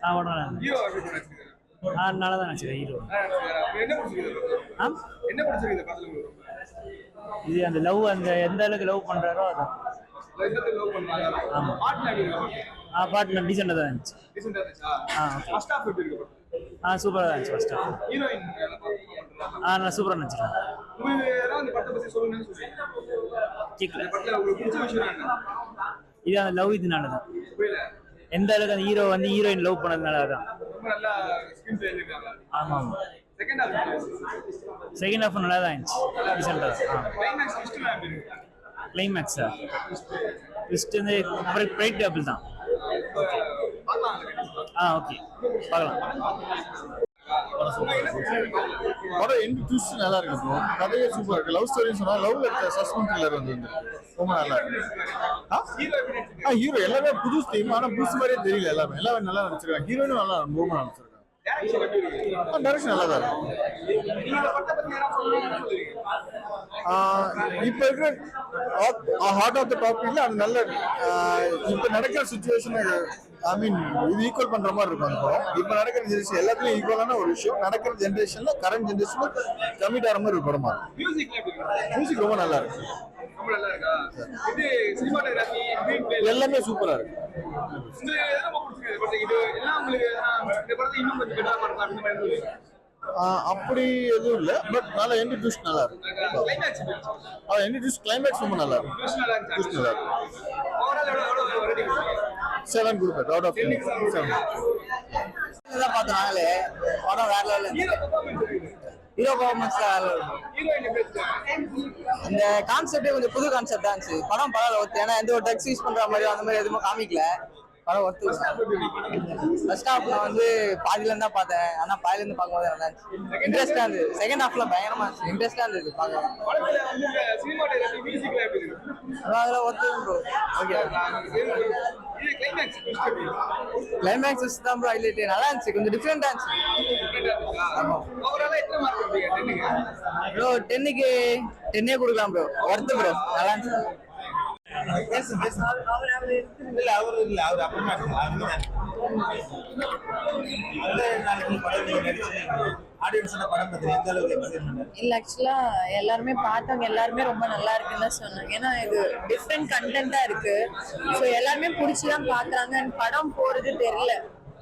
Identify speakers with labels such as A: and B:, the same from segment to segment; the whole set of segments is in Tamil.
A: ஆ உடனே ஆ நல்லா தான் நினச்சிருக்கேன் ஹீரோ இது அந்த லவ் அந்த எந்த அளவுக்கு லவ் பண்ணுறாரோ அதான். ஆ பாட்டு டீசெண்டாக தான் இருந்துச்சு. ஆ.
B: ஃபர்ஸ்ட்
A: ஆ சூப்பராக தான் இருந்துச்சு
B: ஹீரோயின்
A: ஆ நான் சூப்பராக
B: சொல்லுங்க
A: கேட்கல இது அந்த லவ் இதனால தான் எந்த அளவுக்கு அந்த ஹீரோ வந்து ஹீரோயின் லவ் பண்ணதுனால தான் ஆமாம்
B: செகண்ட் ஹாஃப்
A: நல்லா தான் இருந்துச்சு?
B: கிளைமேக்ஸ் ஃபர்ஸ்ட்
A: வந்து அப்புறம் பிரைட் டேபிள் தான் ஆ ஓகே பார்க்கலாம்.
C: படம் எண்ட் ட்விஸ்ட் நல்லா இருக்கு ப்ரோ கதையே சூப்பரா இருக்கு. லவ் ஸ்டோரி சொன்னா லவ் சஸ்பென்ஸ் த்ரில்லர் வந்து ரொம்ப நல்லா இருக்கு. ஆ?
B: ஹீரோ எப்படி நடிச்சிருக்காரு?
C: ஆ ஹீரோ எல்லாமே புது தீம் ஆனா புதுசு மாதிரியே தெரியல எல்லாமே. எல்லாமே நல்லா நடிச்சிருக்காங்க. ஹீரோயினும் நல்லா ரொம்ப நல்லா நடிச்சிருக்காங்க.
B: டேரக்ஷன் இருக்கு?
C: நல்லா தான் இருக்கு. இப்ப இருக்கிற ஹார்ட் ஆஃப் த டாபிக்ல அது நல்ல இப்ப நடக்கிற சுச்சுவேஷன் ஐ மீன் இது ஈக்குவல் பண்ற மாதிரி இருக்கும் அந்த படம். இப்ப நடக்கிற ஜெனரேஷன் எல்லாத்துலயும் ஈக்குவலான ஒரு விஷயம். நடக்கிற ஜெனரேஷன்ல கரண்ட் ஜெனரேஷன்ல கமிட் ஆகிற மாதிரி ஒரு படமா. மியூசிக் ரொம்ப நல்லா இருக்கு. எல்லாமே சூப்பரா இருக்கு.
B: உங்களுக்கு
C: அப்படி எதுவும் இல்லை. பட் நல்லா எண்ட் ட்விஸ்ட் நல்லா இருக்கு.
B: கிளைமேக்ஸ்
C: எண்ட் ட்விஸ்ட் கிளைமேக்ஸ் ரொம்ப நல்லா இருக்கு.
B: ட்விஸ்ட் நல்லா
C: ட்விஸ்ட் இருக்கு செவன் கொடுப்பேன் அவுட் ஆஃப் செவன்
D: தான் பார்த்தோம் நாங்களே படம் வேற லெவலில்
B: ஹீரோ பர்ஃபார்மன்ஸ்
D: அந்த கான்செப்டே கொஞ்சம் புது கான்செப்ட் தான் இருந்துச்சு. படம் பரவாயில்ல ஒருத்தர் ஏன்னா எந்த ஒரு ட்ரக்ஸ் யூஸ் பண்ற மாதிரி அந்த மாதிரி எதுவுமே காமிக்கல. படம் ஒர்த்து ஃபர்ஸ்ட் ஹாஃப்ல வந்து பாதியில தான் பார்த்தேன். ஆனா பாதியில இருந்து பார்க்கும்போது நல்லா இருந்துச்சு. இன்ட்ரெஸ்டா இருந்தது. செகண்ட் ஹாஃப்ல பயங்கரமா இருந்துச்சு. இன்ட்ரெஸ்டா இருந்தது பார்க்க
B: படத்துல வந்து இந்த சினிமாட்டோகிராஃபி மியூசிக்ல எப்படி இருக்கு
D: அதெல்லாம் ஒர்த்து ப்ரோ ஓகே
B: கிளைமேக்ஸ்
D: தான் ப்ரோ ஹைலைட் நல்லா இருந்துச்சு. கொஞ்சம் டிஃப்ரெண்டா இருந்துச்சு. ப்ரோ டென்னுக்கு டென்னே கொடுக்கலாம் ப்ரோ ஒர்த்து ப்ரோ நல்லா இருந்துச்சு.
E: இல்ல அவரு இல்ல அவர் அப்புறமா
F: இல்ல ஆக்சுவலா எல்லாருமே பார்த்தவங்க எல்லாருமே ரொம்ப நல்லா இருக்குன்னு சொன்னாங்க. ஏன்னா இது டிஃப்ரெண்ட் கண்டென்ட்டா இருக்கு. ஸோ எல்லாருமே பிடிச்சிதான் பாக்குறாங்க படம் போறது தெரியல.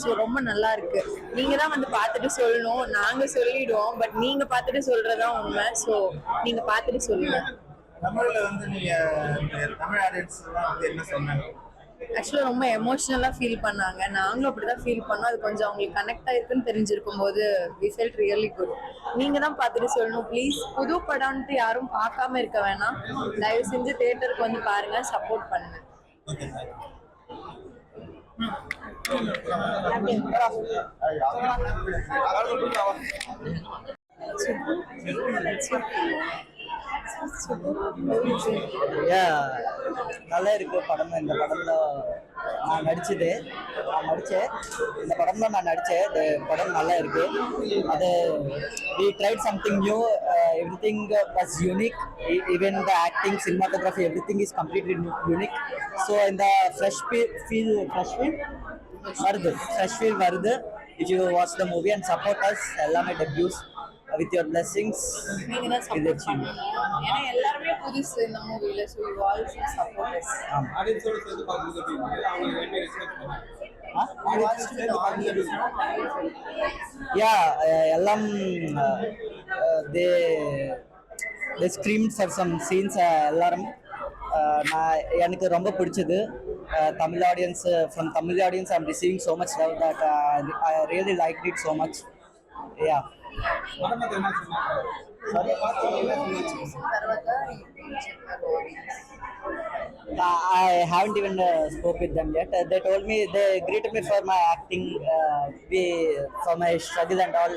F: ஸோ ரொம்ப நல்லா இருக்கு. நீங்க தான் வந்து பார்த்துட்டு சொல்லணும். நாங்க சொல்லிடுவோம். பட் நீங்க பார்த்துட்டு சொல்றதா உண்மை. ஸோ நீங்க பார்த்துட்டு சொல்லுங்க.
E: தமிழ்ல வந்து நீங்க தமிழ் ஆடியன்ஸ் வந்து என்ன சொன்னாங்க?
F: ஆக்சுவலாக ரொம்ப எமோஷ்னலாக ஃபீல் பண்ணாங்க. நாங்களும் அப்படிதான் ஃபீல் பண்ணோம். அது கொஞ்சம் அவங்களுக்கு கனெக்ட் ஆயிருக்குன்னு தெரிஞ்சிருக்கும் போது வி ஃபெல்ட் ரியலி குட் நீங்க தான் பார்த்துட்டு சொல்லணும். ப்ளீஸ் புது படம்ன்ட்டு யாரும் பார்க்காம இருக்க வேணாம். தயவு செஞ்சு தேட்டருக்கு வந்து பாருங்க. சப்போர்ட் பண்ணுங்க.
D: நல்லா இருக்கு படம் இந்த படம்ல நான் நடிச்சது. நான் நடித்தேன் இந்த படம்ல நான் நடித்தேன் இந்த படம் நல்லா இருக்கு. அது we tried something new everything was unique even the acting cinematography everything is completely unique so இந்த ஃப்ரெஷ் ஃபீல் ஃப்ரெஷ் ஃபீல் வருது. ஃப்ரெஷ் ஃபீல் வருது. If you watch the movie and support us எல்லாமே டெபியூஸ் வித் யுவர் பிளெஸிங்ஸ்
F: நீங்க தான் சப்போர்ட் பண்ணணும் ஏன்னா எல்லாருமே புதுசு இந்த மூவில ஸோ யூ சப்போர்ட்
B: அவங்க எப்படி ரெஸ்பெக்ட் பண்ணுவாங்க.
D: யா எல்லாம் they they scream for some scenes எல்லாரும். நான் எனக்கு ரொம்ப பிடிச்சது Tamil audience from Tamil audience I'm receiving so much love that I really like it so much
F: yeah uh,
D: I haven't even uh, spoke with them yet. Uh, they told me they greeted me for my acting, uh, we, for my struggles and all.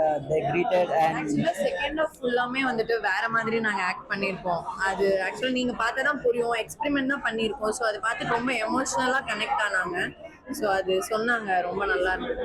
D: Uh, they greeted and
F: ஆக்சுவலா செகண்ட் ஆஃப் ஃபுல்லாமே வந்துட்டு வேற மாதிரி நாங்க ஆக்ட் பண்ணிருக்கோம் அது ஆக்சுவலி நீங்க பார்த்தா தான் புரியும். எக்ஸ்பெரிமெண்ட் தான் பண்ணிருக்கோம் ஸோ அதை பார்த்து ரொம்ப எமோஷனலா கனெக்ட் ஆனாங்க. ஸோ அது சொன்னாங்க. ரொம்ப நல்லா இருந்தது.